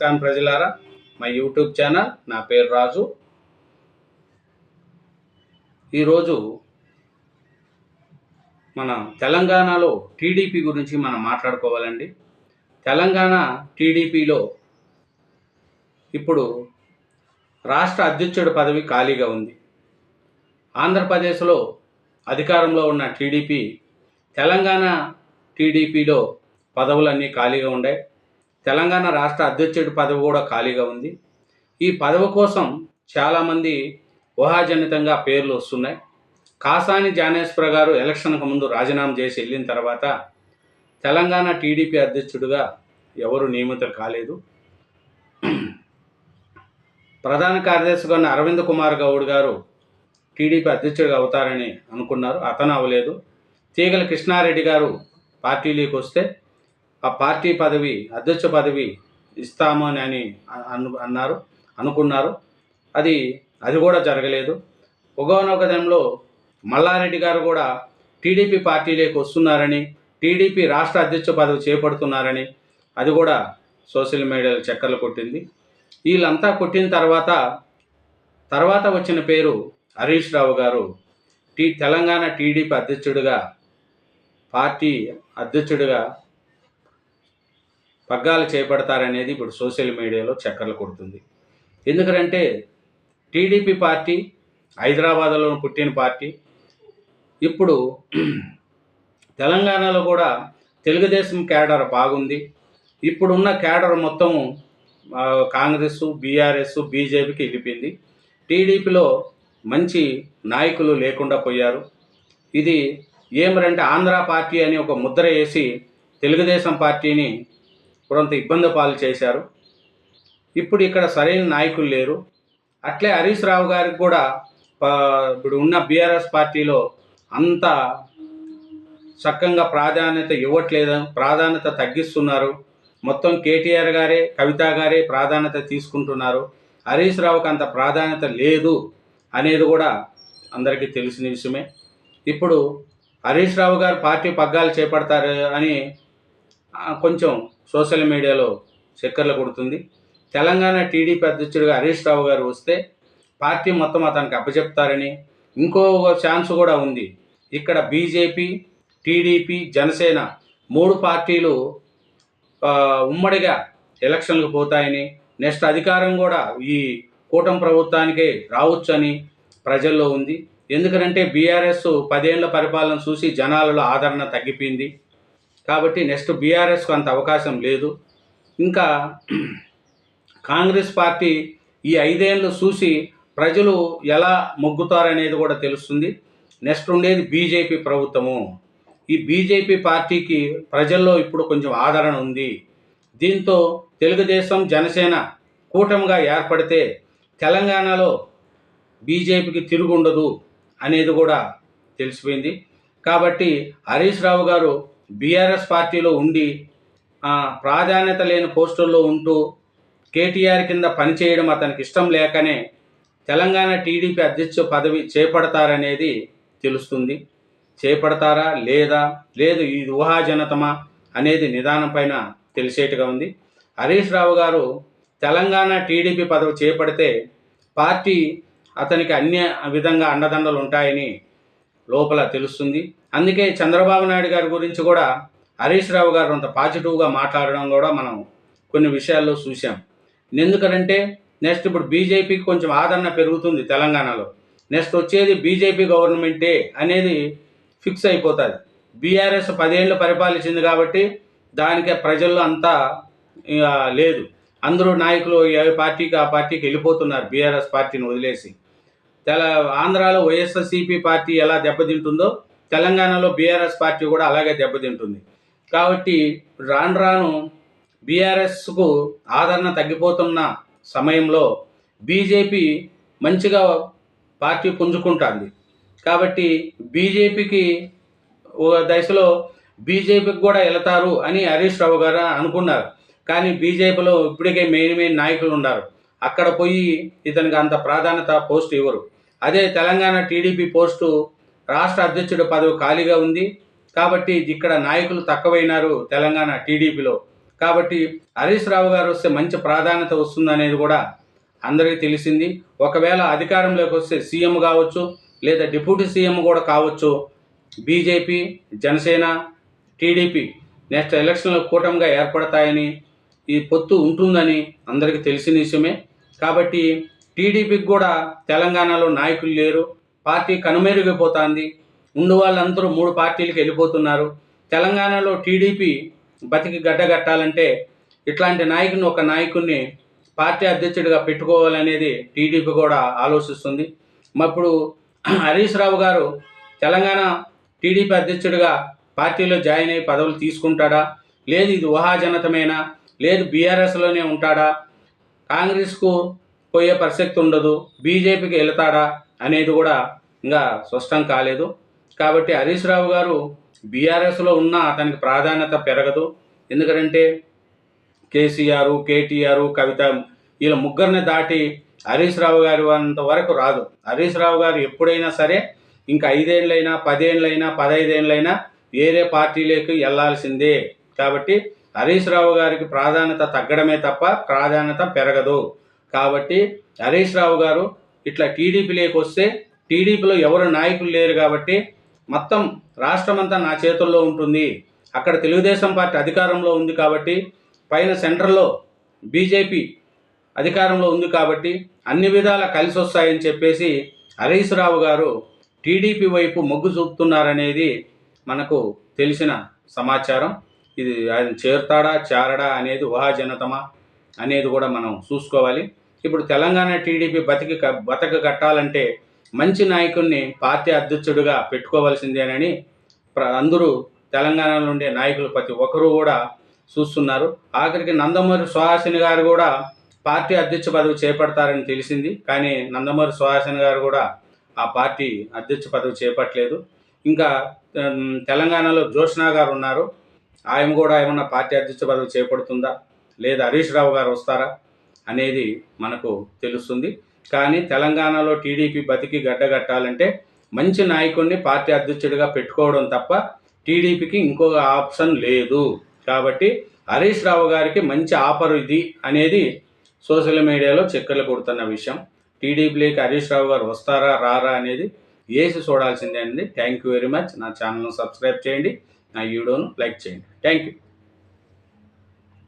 నమస్కారం ప్రజలారా. మా యూట్యూబ్ ఛానల్ నా పేరు రాజు. ఈరోజు మన తెలంగాణలో టీడీపీ గురించి మనం మాట్లాడుకోవాలండి. తెలంగాణ టీడీపీలో ఇప్పుడు రాష్ట్ర అధ్యక్షుడి పదవి ఖాళీగా ఉంది. ఆంధ్రప్రదేశ్లో అధికారంలో ఉన్న టీడీపీ తెలంగాణ టీడీపీలో పదవులన్నీ ఖాళీగా ఉన్నాయి తెలంగాణ రాష్ట్ర అధ్యక్షుడి పదవి కూడా ఖాళీగా ఉంది. ఈ పదవి కోసం చాలామంది ఊహాజనితంగా పేర్లు వస్తున్నాయి. కాసాని జానేశ్వర గారు ఎలక్షన్కు ముందు రాజీనామా చేసి వెళ్ళిన తర్వాత తెలంగాణ టీడీపీ అధ్యక్షుడిగా ఎవరు నియమితులు కాలేదు. ప్రధాన కార్యదర్శిగా ఉన్న అరవింద్ కుమార్ గౌడ్ గారు టీడీపీ అధ్యక్షుడిగా అవుతారని అనుకున్నారు. అతను అవ్వలేదు. తీగల కృష్ణారెడ్డి గారు పార్టీలోకి వస్తే ఆ పార్టీ పదవి అధ్యక్ష పదవి ఇస్తామని అని అను అన్నారు అనుకున్నారు. అది అది కూడా జరగలేదు. ఒకనొక టైంలో మల్లారెడ్డి గారు కూడా టీడీపీ పార్టీలోకి వస్తున్నారని టీడీపీ రాష్ట్ర అధ్యక్ష పదవి చేపడుతున్నారని అది కూడా సోషల్ మీడియాలో చక్కర్లు కొట్టింది. వీళ్ళంతా కొట్టిన తర్వాత తర్వాత వచ్చిన పేరు హరీష్ రావు గారు టీ తెలంగాణ టీడీపీ అధ్యక్షుడిగా పార్టీ అధ్యక్షుడిగా పగ్గాలు చేపడతారనేది ఇప్పుడు సోషల్ మీడియాలో చక్కర్లు కొడుతుంది. ఎందుకంటే టీడీపీ పార్టీ హైదరాబాద్లో పుట్టిన పార్టీ ఇప్పుడు తెలంగాణలో కూడా తెలుగుదేశం క్యాడర్ బాగుంది. ఇప్పుడున్న క్యాడర్ మొత్తం కాంగ్రెస్ బీఆర్ఎస్ బీజేపీకి వెళ్ళిపోయింది టీడీపీలో మంచి నాయకులు లేకుండా పోయారు. ఇది ఏమరంటే ఆంధ్ర పార్టీ అని ఒక ముద్ర వేసి తెలుగుదేశం పార్టీని కొంత ఇబ్బంది పాలు చేశారు. ఇప్పుడు ఇక్కడ సరైన నాయకులు లేరు. అట్లే హరీష్ రావు గారికి కూడా ఇప్పుడు ఉన్న బీఆర్ఎస్ పార్టీలో అంత చక్కగా ప్రాధాన్యత ఇవ్వట్లేదు ప్రాధాన్యత తగ్గిస్తున్నారు. మొత్తం కేటీఆర్ గారే కవిత గారే ప్రాధాన్యత తీసుకుంటున్నారు. హరీష్ రావుకి అంత ప్రాధాన్యత లేదు అనేది కూడా అందరికీ తెలిసిన విషయమే. ఇప్పుడు హరీష్ రావు గారు పార్టీ పగ్గాలు చేపడతారు అని కొంచెం సోషల్ మీడియాలో చక్కర్లు కొడుతుంది. తెలంగాణ టీడీపీ అధ్యక్షుడిగా హరీష్ రావు గారు వస్తే పార్టీ మొత్తం అతనికి అప్పచెప్తారని ఇంకో ఛాన్స్ కూడా ఉంది. ఇక్కడ బీజేపీ టీడీపీ జనసేన మూడు పార్టీలు ఉమ్మడిగా ఎలక్షన్లకు పోతాయని నెక్స్ట్ అధికారం కూడా ఈ కూటమి ప్రభుత్వానికే రావచ్చని ప్రజల్లో ఉంది. ఎందుకంటే బీఆర్ఎస్ పదేళ్ళ పరిపాలన చూసి జనాలలో ఆదరణ తగ్గిపోయింది. కాబట్టి నెక్స్ట్ బీఆర్ఎస్కు అంత అవకాశం లేదు. ఇంకా కాంగ్రెస్ పార్టీ ఈ ఐదేళ్ళు చూసి ప్రజలు ఎలా మొగ్గుతారనేది కూడా తెలుస్తుంది. నెక్స్ట్ ఉండేది బీజేపీ ప్రభుత్వము. ఈ బీజేపీ పార్టీకి ప్రజల్లో ఇప్పుడు కొంచెం ఆదరణ ఉంది. దీంతో తెలుగుదేశం జనసేన కూటమిగా ఏర్పడితే తెలంగాణలో బీజేపీకి తిరుగుండదు అనేది కూడా తెలిసిపోయింది. కాబట్టి హరీష్ రావు గారు బీఆర్ఎస్ పార్టీలో ఉండి ప్రాధాన్యత లేని పోస్టుల్లో ఉంటూ కేటీఆర్ కింద పనిచేయడం అతనికి ఇష్టం లేకనే తెలంగాణ టీడీపీ అధ్యక్ష పదవి చేపడతారనేది తెలుస్తుంది. చేపడతారా? లేదా? లేదు ఇది ఊహాజనతమా? అనేది నిదానం పైన తెలిసేట్టుగా ఉంది. హరీష్ రావు గారు తెలంగాణ టీడీపీ పదవి చేపడితే పార్టీ అతనికి అన్ని విధంగా అండదండలు ఉంటాయని లోపల తెలుస్తుంది. అందుకే చంద్రబాబు నాయుడు గారి గురించి కూడా హరీష్ రావు గారు అంత పాజిటివ్గా మాట్లాడడం కూడా మనం కొన్ని విషయాల్లో చూసాం ఎందుకంటే నెక్స్ట్ ఇప్పుడు బీజేపీకి కొంచెం ఆదరణ పెరుగుతుంది తెలంగాణలో. నెక్స్ట్ వచ్చేది బీజేపీ గవర్నమెంటే అనేది ఫిక్స్ అయిపోతుంది. బీఆర్ఎస్ పదేళ్ళు పరిపాలించింది కాబట్టి దానికి ప్రజల్లో అంతా లేదు. అందరూ నాయకులు ఏ పార్టీకి ఆ పార్టీకి వెళ్ళిపోతున్నారు. బీఆర్ఎస్ పార్టీని వదిలేసి. తెల ఆంధ్రాలో వైఎస్ఆర్సీపీ పార్టీ ఎలా దెబ్బతింటుందో తెలంగాణలో బీఆర్ఎస్ పార్టీ కూడా అలాగే దెబ్బతింటుంది. కాబట్టి రాను రాను బీఆర్ఎస్కు ఆదరణ తగ్గిపోతున్న సమయంలో బీజేపీ మంచిగా పార్టీ పుంజుకుంటుంది. కాబట్టి బీజేపీకి ఓ దశలో బీజేపీకి కూడా వెళతారు అని హరీష్ రావు గారు అనుకున్నారు. కానీ బీజేపీలో ఇప్పటికే మెయిన్ మెయిన్ నాయకులు ఉన్నారు. అక్కడ పోయి ఇతనికి అంత ప్రాధాన్యత పోస్ట్ ఇవ్వరు. అదే తెలంగాణ టీడీపీ పోస్టు రాష్ట్ర అధ్యక్షుడి పదవి ఖాళీగా ఉంది. కాబట్టి ఇక్కడ నాయకులు తక్కువైనారు తెలంగాణ టీడీపీలో. కాబట్టి హరీష్ రావు గారు వస్తే మంచి ప్రాధాన్యత వస్తుందనేది కూడా అందరికీ తెలిసింది. ఒకవేళ అధికారంలోకి వస్తే సీఎం కావచ్చు లేదా డిప్యూటీ సీఎం కూడా కావచ్చు. బీజేపీ జనసేన టీడీపీ నెక్స్ట్ ఎలక్షన్లో కూటమిగా ఏర్పడతాయని ఈ పొత్తు ఉంటుందని అందరికీ తెలిసిన విషయమే. కాబట్టి టీడీపీకి కూడా తెలంగాణలో నాయకులు లేరు. పార్టీ కనుమరుగైపోతుంది. ఉండు వాళ్ళందరూ మూడు పార్టీలకు వెళ్ళిపోతున్నారు. తెలంగాణలో టీడీపీ బతికి గడ్డగట్టాలంటే ఇట్లాంటి నాయకుని ఒక నాయకుడిని పార్టీ అధ్యక్షుడిగా పెట్టుకోవాలనేది టీడీపీ కూడా ఆలోచిస్తుంది. ఇప్పుడు హరీష్ రావు గారు తెలంగాణ టీడీపీ అధ్యక్షుడిగా పార్టీలో జాయిన్ అయ్యి పదవులు తీసుకుంటాడా? లేదు ఇది ఊహాజనతమేనా లేదు బీఆర్ఎస్లోనే ఉంటాడా? కాంగ్రెస్కు పోయే ప్రసక్తి ఉండదు. బీజేపీకి వెళతాడా? అనేది కూడా ఇంకా స్పష్టం కాలేదు. కాబట్టి హరీష్ రావు గారు బీఆర్ఎస్లో ఉన్న అతనికి ప్రాధాన్యత పెరగదు. ఎందుకంటే కేసీఆర్ కేటీఆర్ కవిత వీళ్ళ ముగ్గురిని దాటి హరీష్ రావు గారి అంత వరకు రాదు. హరీష్ రావు గారు ఎప్పుడైనా సరే ఇంకా ఐదేళ్ళైనా పదేళ్ళైనా పదైదేళ్ళైనా వేరే పార్టీలోకి వెళ్ళాల్సిందే కాబట్టి హరీష్ రావు గారికి ప్రాధాన్యత తగ్గడమే తప్ప ప్రాధాన్యత పెరగదు. కాబట్టి హరీష్ రావు గారు ఇట్లా టీడీపీలోకి వస్తే టీడీపీలో ఎవరు నాయకులు లేరు కాబట్టి మొత్తం రాష్ట్రం అంతా నా చేతుల్లో ఉంటుంది. అక్కడ తెలుగుదేశం పార్టీ అధికారంలో ఉంది కాబట్టి పైన సెంటర్లో బీజేపీ అధికారంలో ఉంది కాబట్టి అన్ని విధాలా కలిసి వస్తాయని చెప్పేసి హరీష్ రావు గారు టీడీపీ వైపు మొగ్గు చూపుతున్నారనేది మనకు తెలిసిన సమాచారం. ఇది ఆయన చేరుతాడా చేరడా అనేది ఊహాజనతమా అనేది కూడా మనం చూసుకోవాలి. ఇప్పుడు తెలంగాణ టీడీపీ బతికి క- బతక కట్టాలంటే మంచి నాయకుడిని పార్టీ అధ్యక్షుడిగా పెట్టుకోవాల్సిందేనని ప్ర- అందరూ తెలంగాణలో ఉండే నాయకులు ప్రతి ఒక్కరూ కూడా చూస్తున్నారు. ఆఖరికి నందమూరి సుహాసిని గారు కూడా పార్టీ అధ్యక్ష పదవి చేపడతారని తెలిసింది. కానీ నందమూరి సుహాసిని గారు కూడా ఆ పార్టీ అధ్యక్ష పదవి చేపట్టలేదు. ఇంకా తెలంగాణలో జోష్నా గారు ఉన్నారు. ఆయన కూడా ఏమన్నా పార్టీ అధ్యక్ష పదవి చేపడుతుందా? లేదా హరీష్ రావు గారు వస్తారా? అనేది మనకు తెలుస్తుంది. కానీ తెలంగాణలో టీడీపీ బతికి గడ్డగట్టాలంటే మంచి నాయకుడిని పార్టీ అధ్యక్షుడిగా పెట్టుకోవడం తప్ప టీడీపీకి ఇంకొక ఆప్షన్ లేదు. కాబట్టి హరీష్ రావు గారికి మంచి ఆఫర్ ఇది అనేది సోషల్ మీడియాలో చక్కర్లు కొడుతున్న విషయం. టీడీపీలోకి హరీష్ రావు గారు వస్తారా రారా అనేది వేసి చూడాల్సిందే అండి. Thank you very much. నా ఛానల్ను సబ్స్క్రైబ్ చేయండి. నా వీడియోను లైక్ చేయండి. Thank you.